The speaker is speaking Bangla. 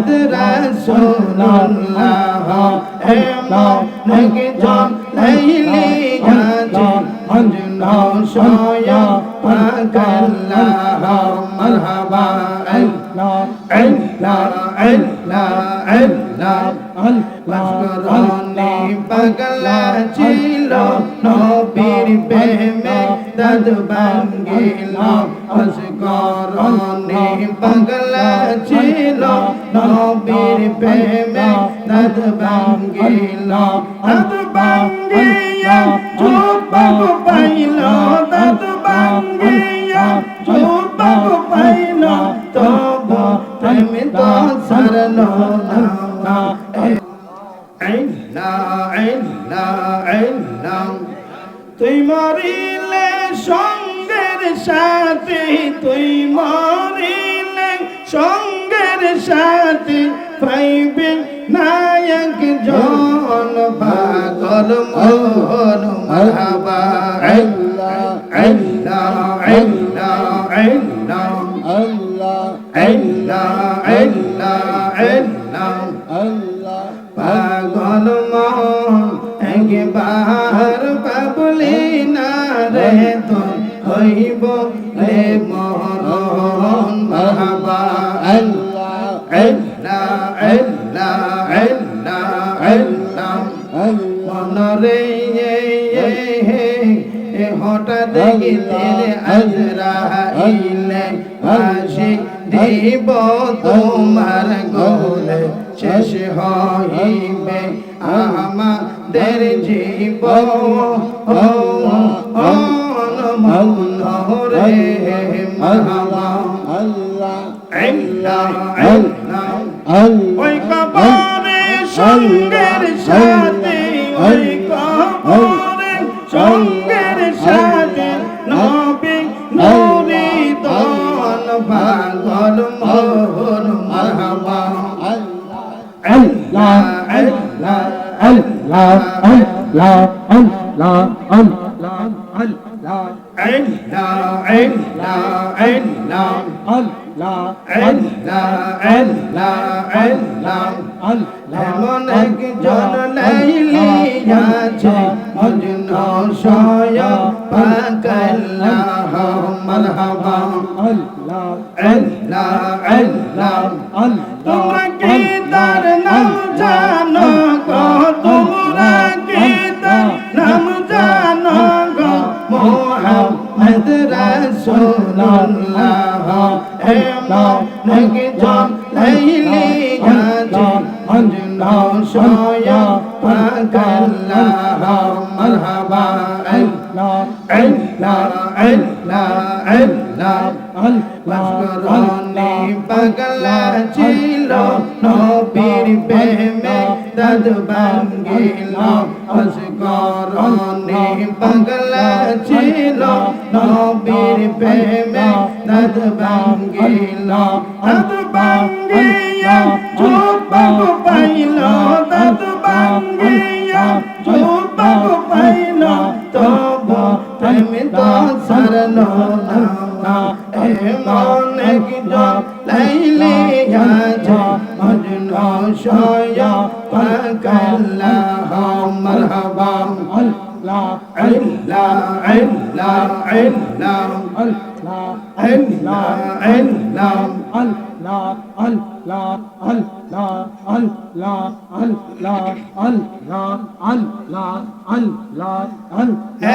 মোহাম্মদ রাসূলুল্লাহ এমন নাকি জন লাইলি গাজন অঞ্জন সয়া পাকাল্লাহ মারহাবা আল্লাহ আল্লাহ আল্লাহ আল্লাহ মাসকরণে পাগলা ছিল নবীর প্রেমে দাদ ভাঙ্গিল মাসকরণে পাগলা ছিল নবীর প্রেমে দাদ ভাঙ্গিল দাদ ভাঙ্গিয়া চুপাক পাইল দাদ ভাঙ্গিয়া তুই মরিলে সঙ্গের সাথে তুই মরিলে সঙ্গের সাথে পাইবে নায়ক জন পাগল মোহন মারহাবা আল্লাহ আল্লাহ আল্লাহ আল্লাহ আল্লাহ আল্লাহ আল্লাহ আল্লাহ পাবলি তো হইব রে মরণ বাবা। আল্লাহ আল্লাহ আল্লাহ আল্লাহ আল্লাহ মনরে হঠাৎ দেখিতে আজরাইলে আসি দিব তোমার গোলে। শেষ হইবে আমাদের জীব রে মহামা আল্লাহ আল্লাহ আল্লাহ ওই কবরে সঙ্গের সাথে ওই কবরে সঙ্গের সাথে নবী নূরি দন পাগল মোহর মারহাবা এমন একজন লাইলি আছে মজনু সয় পাকাল্লাহ মারহাবা আল্লাহ আল্লাহ আল্লাহ আল্লাহ তোমরা কি জানো গো তোমরা কি তার নাম জানো গো মোহাম্মদ রাসূলুল্লাহ এমন একজন লাইলি আছে মজনু সয় পাকাল্লাহ মারহাবা আল্লাহ আল্লাহ আল্লাহ আল্লাহ মাসকরণে পাগলা ছিল, নবীর প্রেমে দাদ ভাঙ্গিল মাসকরণে পাগলা ছিল, নবীর প্রেমে দাদ ভাঙ্গিল দাদ ভাঙ্গিয়া চুপাক পাইল দাদ ভাঙ্গিয়া লাইলে আছে মজনু শয়া পাকাল্লাহ মারহাবা আল্লাহ আল্লাহ আল্লাহ আল্লাহ আল্লাহ আল্লাহ আল্লাহ আল্লাহ আল্লাহ আল্লাহ আল্লাহ আল্লাহ আল্লাহ